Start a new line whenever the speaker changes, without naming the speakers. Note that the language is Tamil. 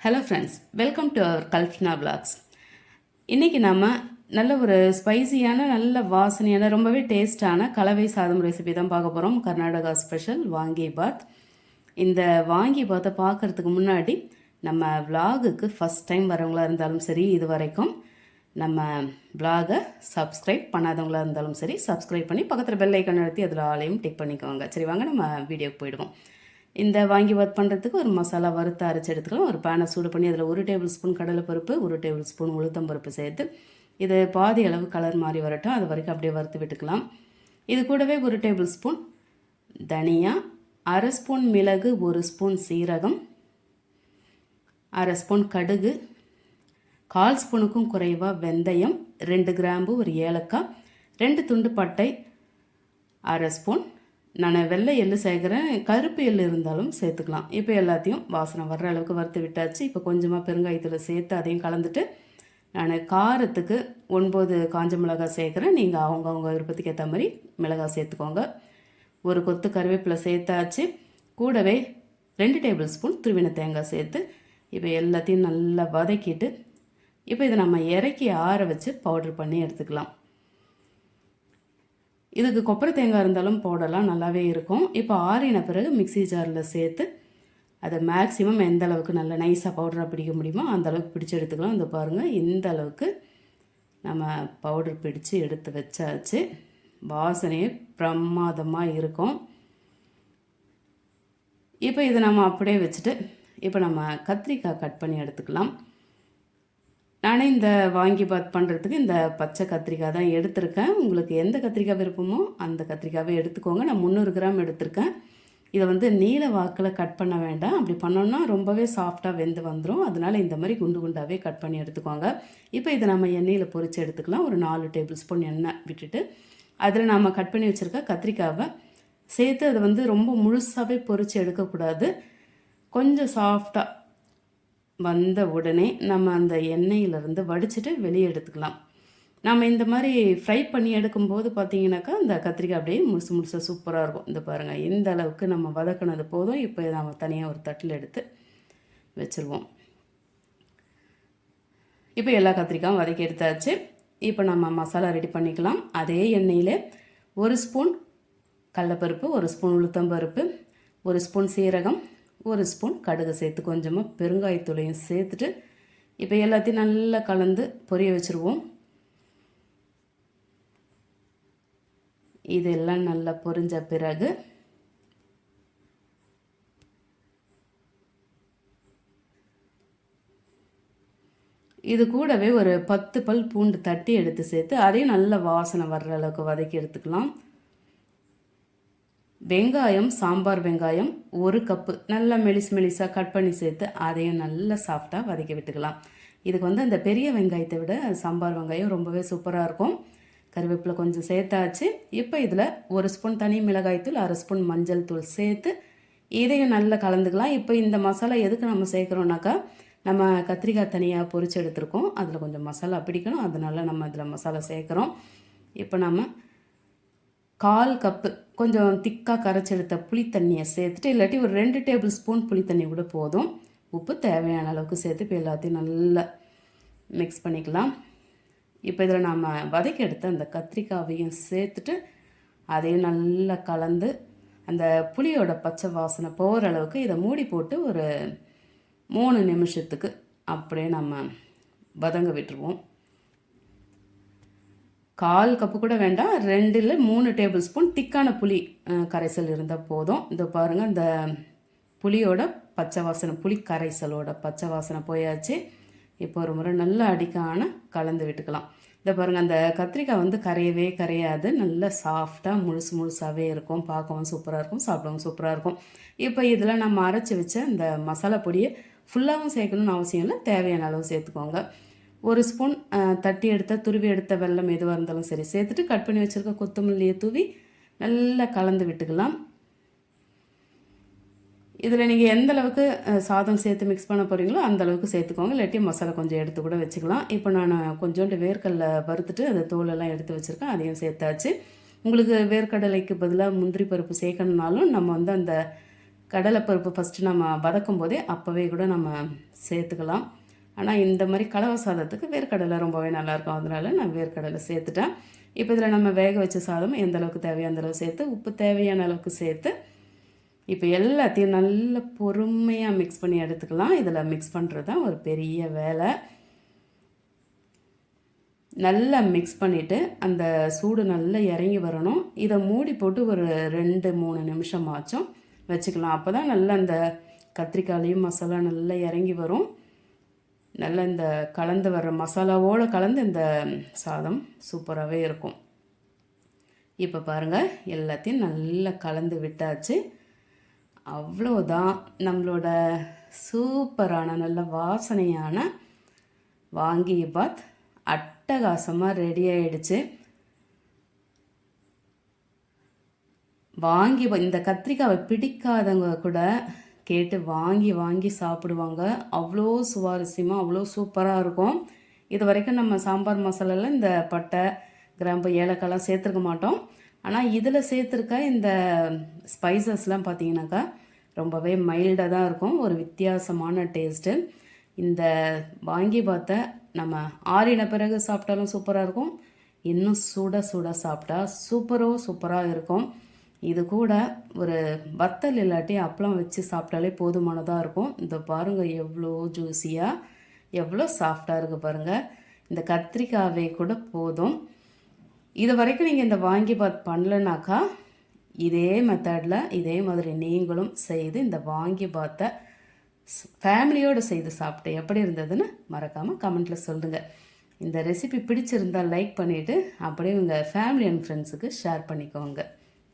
Hello friends welcome to our கல்ஃப்னா blogs இன்றைக்கி நம்ம நல்ல ஒரு ஸ்பைசியான நல்ல வாசனையான ரொம்பவே டேஸ்டான கலவை சாதம் ரெசிபி தான் பார்க்க போகிறோம் கர்நாடகா ஸ்பெஷல் வாங்கி பாத். இந்த வாங்கி பாத்தை பார்க்குறதுக்கு முன்னாடி நம்ம விலாகுக்கு ஃபஸ்ட் டைம் வரவங்களாக இருந்தாலும் சரி இது வரைக்கும் நம்ம விலாகை சப்ஸ்கிரைப் பண்ணாதவங்களா இருந்தாலும் சரி சப்ஸ்கிரைப் பண்ணி பக்கத்தில் பெல் ஐக்கன் நடத்தி அதில் ஆலையும் டிக் பண்ணிக்கோங்க. சரி வாங்க நம்ம வீடியோக்கு போயிடுவோம். இந்த வாங்கி ஒர்க் பண்ணுறதுக்கு ஒரு மசாலா வறுத்து அரைச்சி எடுத்துக்கலாம். ஒரு பேனை சூடு பண்ணி அதில் ஒரு டேபிள் ஸ்பூன் கடலைப்பருப்பு ஒரு டேபிள் ஸ்பூன் உளுத்தம்பருப்பு சேர்த்து இது பாதி அளவு கலர் மாதிரி வரட்டும். அது வரைக்கும் அப்படியே வறுத்து விட்டுக்கலாம். இது கூடவே ஒரு டேபிள் ஸ்பூன் தனியா அரை ஸ்பூன் மிளகு ஒரு ஸ்பூன் சீரகம் அரை ஸ்பூன் கடுகு கால் ஸ்பூனுக்கும் குறைவாக வெந்தயம் ரெண்டு கிராம்பு ஒரு ஏலக்காய் ரெண்டு துண்டு பட்டை அரை ஸ்பூன் நான் வெள்ளை எள்ளு சேர்க்குறேன் கருப்பு எள்ளு இருந்தாலும் சேர்த்துக்கலாம். இப்போ எல்லாத்தையும் வாசனை வர்ற அளவுக்கு வறுத்து விட்டாச்சு. இப்போ கொஞ்சமாக பெருங்காயத்தில் சேர்த்து அதையும் கலந்துட்டு நான் காரத்துக்கு ஒன்பது காஞ்ச மிளகாய் சேர்க்குறேன் நீங்கள் அவங்கவுங்க விருப்பத்துக்கு ஏற்ற மாதிரி மிளகாய் சேர்த்துக்கோங்க. ஒரு கொத்து கருவேப்பிலை சேர்த்தாச்சு. கூடவே ரெண்டு டேபிள் ஸ்பூன் துருவின தேங்காய் சேர்த்து இப்போ எல்லாத்தையும் நல்லா வதக்கிட்டு இப்போ இதை நம்ம இறக்கி ஆற வச்சு பவுடர் பண்ணி எடுத்துக்கலாம். இதுக்கு கொப்பரை தேங்காய் இருந்தாலும் போடலாம் நல்லாவே இருக்கும். இப்போ ஆறின பிறகு மிக்ஸி ஜாரில் சேர்த்து அதை மேக்ஸிமம் எந்த அளவுக்கு நல்ல நைஸாக பவுடராக பிடிக்க முடியுமோ அந்த அளவுக்கு பிடிச்சி எடுத்துக்கலாம். இந்த பாருங்கள் இந்த அளவுக்கு நம்ம பவுடர் பிடிச்சு எடுத்து வச்சாச்சு. வாசனையே பிரமாதமாக இருக்கும். இப்போ இதை நம்ம அப்படியே வச்சுட்டு இப்போ நம்ம கத்திரிக்காய் கட் பண்ணி எடுத்துக்கலாம். நானே இந்த வாங்கி பாத் பண்ணுறதுக்கு இந்த பச்சை கத்திரிக்காய் தான் எடுத்திருக்கேன். உங்களுக்கு எந்த கத்திரிக்காய் விருப்பமோ அந்த கத்திரிக்காவை எடுத்துக்கோங்க. நான் முந்நூறு கிராம் எடுத்திருக்கேன். இதை வந்து நீல வாக்கில் கட் பண்ண வேண்டாம். அப்படி பண்ணோன்னா ரொம்பவே சாஃப்டாக வெந்து வந்துடும் அதனால் இந்த மாதிரி குண்டு குண்டாகவே கட் பண்ணி எடுத்துக்கோங்க. இப்போ இதை நம்ம எண்ணெயில் பொரித்து எடுத்துக்கலாம். ஒரு நாலு டேபிள் ஸ்பூன் எண்ணெய் விட்டுட்டு. அதில் நாம் கட் பண்ணி வச்சுருக்க கத்திரிக்காவை சேர்த்து அதை வந்து ரொம்ப முழுசாகவே பொரித்து எடுக்கக்கூடாது. கொஞ்சம் சாஃப்டாக வந்த உடனே நம்ம அந்த எண்ணெயிலிருந்து வடிச்சிட்டு வெளியே எடுத்துக்கலாம். நம்ம இந்த மாதிரி ஃப்ரை பண்ணி எடுக்கும்போது பார்த்தீங்கன்னாக்கா இந்த கத்திரிக்காய் அப்படியே முழுசு முழுசாக சூப்பராக இருக்கும். இந்த பாருங்கள் இந்த அளவுக்கு நம்ம வதக்கினது போதும் இப்போ நம்ம தனியாக ஒரு தட்டில் எடுத்து வச்சுருவோம். இப்போ எல்லா கத்திரிக்காயும் வதக்கி எடுத்தாச்சு. இப்போ நம்ம மசாலா ரெடி பண்ணிக்கலாம். அதே எண்ணெயில் ஒரு ஸ்பூன் கடலப்பருப்பு ஒரு ஸ்பூன் உளுத்தம்பருப்பு ஒரு ஸ்பூன் சீரகம் ஒரு ஸ்பூன் கடுகு சேர்த்து கொஞ்சமாக பெருங்காயத்தூளையும் சேர்த்துட்டு இப்போ எல்லாத்தையும் நல்லா கலந்து பொரிய வச்சுருவோம். இதெல்லாம் நல்லா பொரிஞ்ச பிறகு இது கூடவே ஒரு பத்து பல் பூண்டு தட்டி எடுத்து சேர்த்து அதையும் நல்ல வாசனை வர்ற அளவுக்கு வதக்கி எடுத்துக்கலாம். வெங்காயம் சாம்பார் வெங்காயம் ஒரு கப்பு. நல்லா மெலிஸ் மெலிசாக கட் பண்ணி சேர்த்து அதையும் நல்லா சாஃப்டாக வதக்கி விட்டுக்கலாம். இதுக்கு வந்து அந்த பெரிய வெங்காயத்தை விட சாம்பார் வெங்காயம் ரொம்பவே சூப்பராக இருக்கும். கருவேப்பிலை கொஞ்சம் சேர்த்தாச்சு. இப்போ இதில் ஒரு ஸ்பூன் தனி மிளகாய்த்தூள் அரை ஸ்பூன் மஞ்சள் தூள் சேர்த்து இதையும் நல்லா கலந்துக்கலாம். இப்போ இந்த மசாலா எதுக்கு நம்ம சேர்க்குறோன்னாக்கா நம்ம கத்திரிக்காய் தனியாக பொரிச்சு எடுத்துருக்கோம். அதில் கொஞ்சம் மசாலா பிடிக்கணும். அதனால நம்ம இதில் மசாலா சேர்க்குறோம். இப்போ நம்ம கால் கப்பு கொஞ்சம் திக்காக கரைச்செடுத்த புளித்தண்ணியை புளி தண்ணியை சேர்த்துட்டு இல்லாட்டி ஒரு ரெண்டு டேபிள் ஸ்பூன் புளி தண்ணி கூட போதும். உப்பு தேவையான அளவுக்கு சேர்த்து இப்போ எல்லாத்தையும் நல்லா மிக்ஸ் பண்ணிக்கலாம். இப்போ இதில் நாம் வதக்கி எடுத்த அந்த கத்திரிக்காவையும் சேர்த்துட்டு அதையும் நல்லா கலந்து அந்த புளியோட பச்சை வாசனை போகிற அளவுக்கு இதை மூடி போட்டு ஒரு மூணு நிமிஷத்துக்கு அப்படியே நம்ம வதங்க விட்டுருவோம். கால் கப்பு கூட வேண்டாம். ரெண்டில் மூணு டேபிள் ஸ்பூன் திக்கான புளி கரைசல் இருந்தால் போதும். இந்த பாருங்கள் இந்த புளியோட பச்சை வாசனை புளி கரைசலோட பச்சை வாசனை போயாச்சு. இப்போ ஒரு முறை நல்லா அடிக்கான கலந்து விட்டுக்கலாம். இந்த பாருங்கள் அந்த கத்திரிக்காய் வந்து கரையவே கரையாது. நல்லா சாஃப்டாக முழுசு முழுசாகவே இருக்கும். பார்க்கவும் சூப்பராக இருக்கும் சாப்பிடவும் சூப்பராக இருக்கும். இப்போ இதில் நம்ம அரைச்சி வச்ச இந்த மசாலா பொடியை ஃபுல்லாகவும் சேர்க்கணும்னு அவசியம் இல்லை. தேவையான அளவு சேர்த்துக்கோங்க. ஒரு ஸ்பூன் தட்டி எடுத்த துருவி எடுத்த வெல்லம் எதுவாக இருந்தாலும் சரி சேர்த்துட்டு கட் பண்ணி வச்சுருக்க கொத்தமல்லியை தூவி நல்லா கலந்து விட்டுக்கலாம். இதில் நீங்கள் எந்த அளவுக்கு சாதம் சேர்த்து மிக்ஸ் பண்ண போகிறீங்களோ அந்த அளவுக்கு சேர்த்துக்கோங்க. இல்லாட்டி மசாலா கொஞ்சம் எடுத்து கூட வச்சுக்கலாம். இப்போ நான் கொஞ்சோண்டு வேர்க்கடலை வறுத்துட்டு அந்த தோலெல்லாம் எடுத்து வச்சுருக்கேன். அதையும் சேர்த்தாச்சு. உங்களுக்கு வேர்க்கடலைக்கு பதிலாக முந்திரி பருப்பு சேர்க்கணுனாலும் நம்ம வந்து அந்த கடலைப்பருப்பு ஃபஸ்ட்டு நம்ம வதக்கும் போதே அப்போவே கூட நம்ம சேர்த்துக்கலாம். ஆனால் இந்த மாதிரி கலவை சாதத்துக்கு வேர்க்கடலை ரொம்பவே நல்லாயிருக்கும். அதனால நான் வேர்க்கடலை சேர்த்துட்டேன். இப்போ இதில் நம்ம வேக வச்ச சாதம் எந்த அளவுக்கு தேவையோ அளவு சேர்த்து உப்பு தேவையான அளவுக்கு சேர்த்து இப்போ எல்லாத்தையும் நல்ல பொறுமையாக மிக்ஸ் பண்ணி எடுத்துக்கலாம். இதில் மிக்ஸ் பண்ணுறது தான் ஒரு பெரிய வேலை. நல்லா மிக்ஸ் பண்ணிவிட்டு அந்த சூடு நல்லா இறங்கி வரணும். இதை மூடி போட்டு ஒரு ரெண்டு மூணு நிமிஷமாச்சும் வச்சுக்கலாம். அப்போ தான் நல்லா அந்த கத்திரிக்காயிலையும் மசாலா நல்லா இறங்கி வரும். நல்ல இந்த கலந்து வர்ற மசாலாவோடு கலந்து இந்த சாதம் சூப்பராகவே இருக்கும். இப்போ பாருங்கள் எல்லாத்தையும் நல்லா கலந்து விட்டாச்சு. அவ்வளோதான் நம்மளோட சூப்பரான நல்ல வாசனையான வாங்கி பாத் அட்டகாசமாக ரெடி ஆயிடுச்சு. வாங்கி இந்த கத்திரிக்காவை பிடிக்காதவங்க கூட கேட்டு வாங்கி வாங்கி சாப்பிடுவாங்க. அவ்வளோ சுவாரஸ்யமாக அவ்வளோ சூப்பராக இருக்கும். இது வரைக்கும் நம்ம சாம்பார் மசாலாவில் இந்த பட்டை கிராம்பு ஏலக்காய்லாம் சேர்த்துருக்க மாட்டோம். ஆனால் இதில் சேர்த்துருக்க இந்த ஸ்பைசஸ்லாம் பார்த்தீங்கன்னாக்கா ரொம்பவே மைல்டாக தான் இருக்கும். ஒரு வித்தியாசமான டேஸ்ட்டு இந்த வாங்கி பார்த்த நம்ம ஆறின பிறகு சாப்பிட்டாலும் சூப்பராக இருக்கும். இன்னும் சுட சுட சாப்பிட்டா சூப்பரோ சூப்பராக இருக்கும். இது கூட ஒரு வத்தல் இல்லாட்டி அப்பளம் வச்சு சாப்பிட்டாலே போதுமானதாக இருக்கும். இந்த பாருங்கள் எவ்வளோ ஜூஸியாக எவ்வளோ சாஃப்டாக இருக்குது பாருங்கள் இந்த கத்திரிக்காவே கூட போதும். இது வரைக்கும் நீங்கள் இந்த வாங்கி பாத் பண்ணலனாக்கா இதே மெத்தடில் இதே மாதிரி நீங்களும் செய்து இந்த வாங்கி பாத்தை ஃபேமிலியோடு செய்து சாப்பிட்டு எப்படி இருந்ததுன்னு மறக்காமல் கமெண்ட்டில் சொல்லுங்கள் இந்த ரெசிபி பிடிச்சிருந்தால் லைக் பண்ணிவிட்டு அப்படியே உங்கள் ஃபேமிலி அண்ட் ஃப்ரெண்ட்ஸுக்கு ஷேர் பண்ணிக்கோங்க.